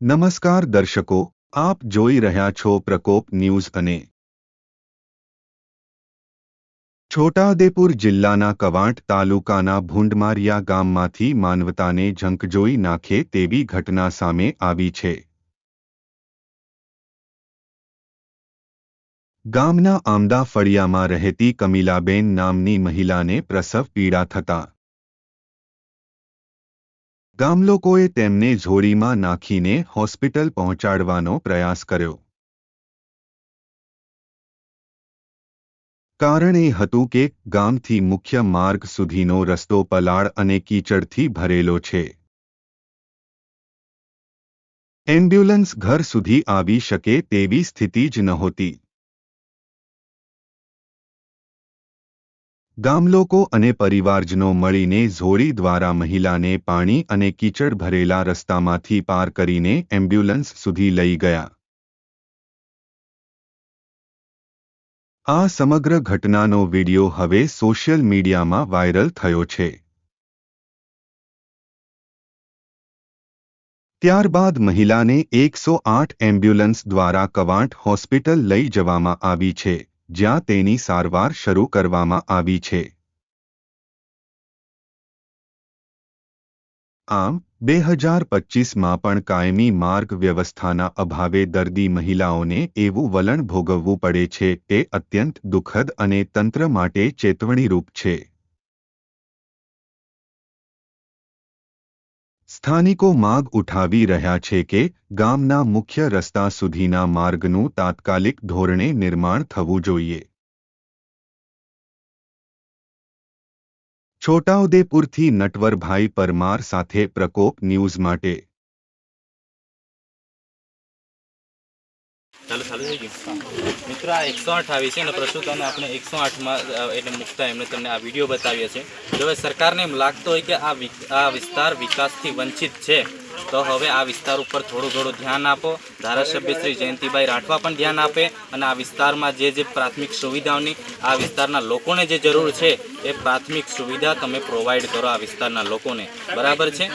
નમસ્કાર દર્શકો, આપ જોઈ રહ્યા છો પ્રકોપ ન્યૂઝ અને છોટાઉદેપુર જિલ્લાના કવાંટ તાલુકાના ભૂંડમારિયા ગામમાંથી માનવતાને ઝંકજોઈ નાખે તેવી ઘટના સામે આવી છે. ગામના આમદા ફળિયામાં રહેતી કમિલાબેન નામની મહિલાને પ્રસવ પીડા થતા ગામલોકોએ તેમને ઝોરીમાં નાખીને હોસ્પિટલ પહોંચાડવાનો પ્રયાસ કર્યો. કારણ એ હતું કે ગામથી મુખ્ય માર્ગ સુધીનો રસ્તો પલાળ અને કીચડથી ભરેલો છે. એમ્બ્યુલન્સ ઘર સુધી આવી શકે તેવી સ્થિતિ જ નહોતી. ગામલોકો અને પરિવારજનો મળીને ઝોળી દ્વારા મહિલાને પાણી અને કીચડ ભરેલા રસ્તામાંથી પાર કરીને એમ્બ્યુલન્સ સુધી લઈ ગયા. આ સમગ્ર ઘટનાનો વિડિયો હવે સોશિયલ મીડિયામાં વાયરલ થયો છે. ત્યારબાદ મહિલાને એકસો આઠ એમ્બ્યુલન્સ દ્વારા કવાંટ હોસ્પિટલ લઈ જવામાં આવી છે. જ્યાં તેની સારવાર શરૂ કરવામાં આવી છે. આમ બે હજાર પચીસમાં પણ કાયમી માર્ગ વ્યવસ્થાના અભાવે દર્દી મહિલાઓને એવું વલણ ભોગવવું પડે છે તે અત્યંત દુઃખદ અને તંત્ર માટે ચેતવણીરૂપ છે. સ્થાનિકો માગ ઉઠાવી રહ્યા છે કે ગામના મુખ્ય રસ્તા સુધીના માર્ગનું તાત્કાલિક ધોરણે નિર્માણ થવું જોઈએ. છોટાઉદેપુરથી નટવરભાઈ પરમાર સાથે પ્રકોપ ન્યૂઝ માટે ચાલુ ચાલુ થઈ ગયું. મિત્રો, આ એકસો આઠ આવી છે અને પ્રસ્તુતાને આપણે એકસો આઠમાં એટલે મૂકતા એમને તમને આ વીડિયો બતાવીએ છે. જો હવે સરકારને એમ લાગતો હોય કે આ આ વિસ્તાર વિકાસથી વંચિત છે. તો હવે આ વિસ્તાર ઉપર થોડું થોડું ધ્યાન આપો. ધારાસભ્ય શ્રી જયંતિભાઈ રાઠવા પણ ધ્યાન આપે અને આ વિસ્તારમાં જે જે પ્રાથમિક સુવિધાઓની, આ વિસ્તારના લોકોને જે જરૂર છે, એ પ્રાથમિક સુવિધા તમે પ્રોવાઈડ કરો આ વિસ્તારના લોકોને. બરાબર છે?